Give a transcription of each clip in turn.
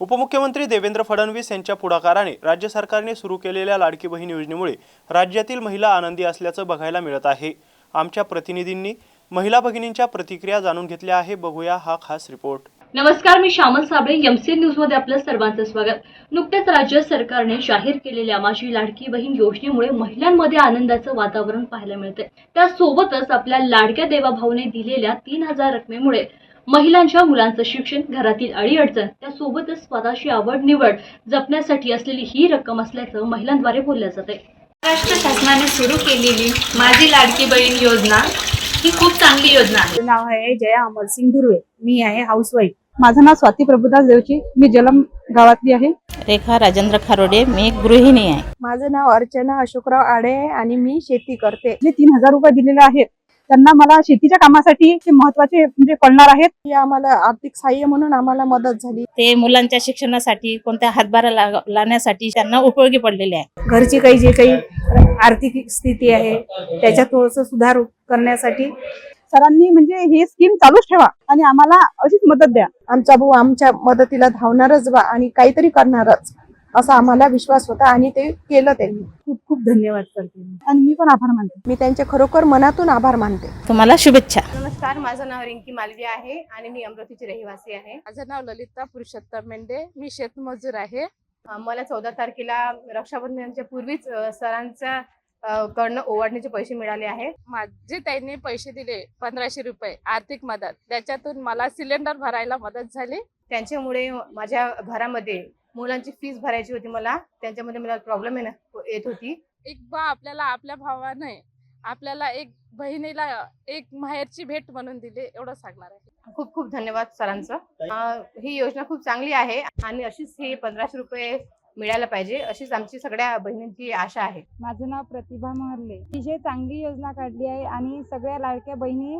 उपमुख्यमंत्री देवेंद्र फडणवीस यांच्या पुढाकाराने राज्य सरकारने सुरू केलेल्या लाडकी बहीण योजनेमुळे राज्यातील महिला आनंदी असल्याचं बघायला मिळत आहे. आमच्या प्रतिनिधींनी महिला भगिनींच्या प्रतिक्रिया जाणून घेतल्या आहे. बघूया हा खास रिपोर्ट. नमस्कार मी श्यामल साबळे एमसीएन न्यूजमध्ये आपलं सर्वांचं स्वागत. नुकतेच राज्य सरकारने जाहीर केलेल्या माझी लाडकी बहीण योजनेमुळे महिलांमध्ये आनंदाचं वातावरण पाहायला मिळते त्यासोबतच आपल्या लाडक्या देवाभाऊने दिलेल्या तीन हजार रकमेमुळे महिलांच्या मुलांचं शिक्षण घरातील अडीअडचण त्यासोबतच स्वतःची आवड निवड जपण्यासाठी असलेली ही रक्कम असल्याचं महिलांद्वारे बोललं जाते महाराष्ट्र शासनाने सुरू केलेली माझी लाडकी बहीण योजना ही खूप चांगली योजना आहे. नाव आहे जया अमरसिंग धुर्वे. मी आहे हाऊसवाईफ माझं नाव स्वाती प्रभुदास देवची. मी जलम गावातली आहे. रेखा राजेंद्र खारोडे मी एक गृहिणी आहे. माझं नाव अर्चना अशोकराव आडे आहे आणि मी शेती करते. जे तीन हजार रुपये दिलेले आहेत. त्यांना मला शेतीच्या कामासाठी ते महत्त्वाचे म्हणजे पडणार आहेत. आम्हाला आर्थिक सहाय्य म्हणून आम्हाला मदत झाली. ते मुलांच्या शिक्षणासाठी कोणत्या हातभारा लावण्यासाठी त्यांना उपयोगी पडलेले आहे. घरची काही जे काही आर्थिक स्थिती आहे त्याच्यात थोडस सुधार करण्यासाठी सरांनी म्हणजे ही स्कीम चालूच ठेवा आणि आम्हाला अशीच मदत द्या. आमचा भाऊ आमच्या मदतीला धावणारच बा आणि काहीतरी करणारच. असा आम्हाला विश्वास होता आणि ते केलं त्यांनी खूप खूप धन्यवाद करते मी. आणि मी पण आभार मानते. मी त्यांचे खरोखर मनातून आभार मानते. तुम्हाला शुभेच्छा. नमस्कार माझं नाव रिंकी मालवी आहे आणि मी अमरावतीची रहिवासी आहे. माझं नाव ललिता पुरुषोत्तम मेंढे. मी शेतमजूर आहे. मला चौदा तारखेला रक्षाबंधनाच्या पूर्वीच अं, अं, कडनं ओवाळणीचे पैसे मिळाले आहे. माझे त्यांनी पैसे दिले पंधराशे रुपये आर्थिक मदत. त्याच्यातून मला सिलेंडर भरायला मदत झाली. त्यांच्यामुळे माझ्या घरामध्ये मुलांची फीस भरायची होती मला. त्यांच्यामध्ये मला प्रॉब्लेम येत होती. एक बा आपल्याला आपल्या भावाने आपल्याला एक बहिणीला एक माहेरची भेट म्हणून दिली एवढं सांगणार आहे. खूप खूप धन्यवाद सरांचं. ही योजना खूप चांगली आहे आणि अशीच ही पंधराशे रुपये मिळायला पाहिजे अशीच आमची सगळ्या बहिणींची आशा आहे. माझं नाव प्रतिभा महर्ले. जे चांगली योजना काढली आहे आणि सगळ्या लाडक्या बहिणी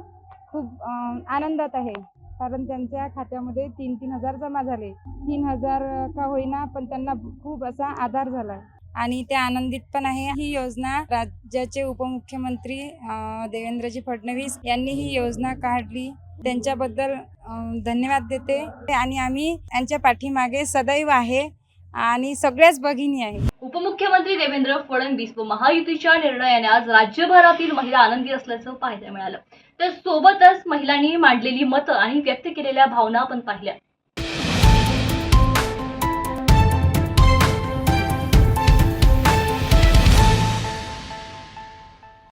खूप आनंदात आहे. कारण त्यांच्या खात्यामध्ये तीन तीन हजार जमा झाले. तीन हजार का होईना पण त्यांना खूप असा आधार झाला. आणि ते आनंदित पण आहे. ही योजना राज्याचे उपमुख्यमंत्री देवेंद्रजी फडणवीस यांनी ही योजना काढली. त्यांच्याबद्दल धन्यवाद देते. आणि आम्ही त्यांच्या पाठीमागे सदैव आहे. आणि सगळ्याच भगिनी आहे उपमुख्यमंत्री देवेंद्र फडणवीस व महायुतीच्या निर्णयाने आज राज्यभरातील महिला आनंदी असल्याचं पाहायला मिळालं. तर सोबतच महिलांनी मांडलेली मतं आणि व्यक्त केलेल्या भावना आपण पाहिल्या.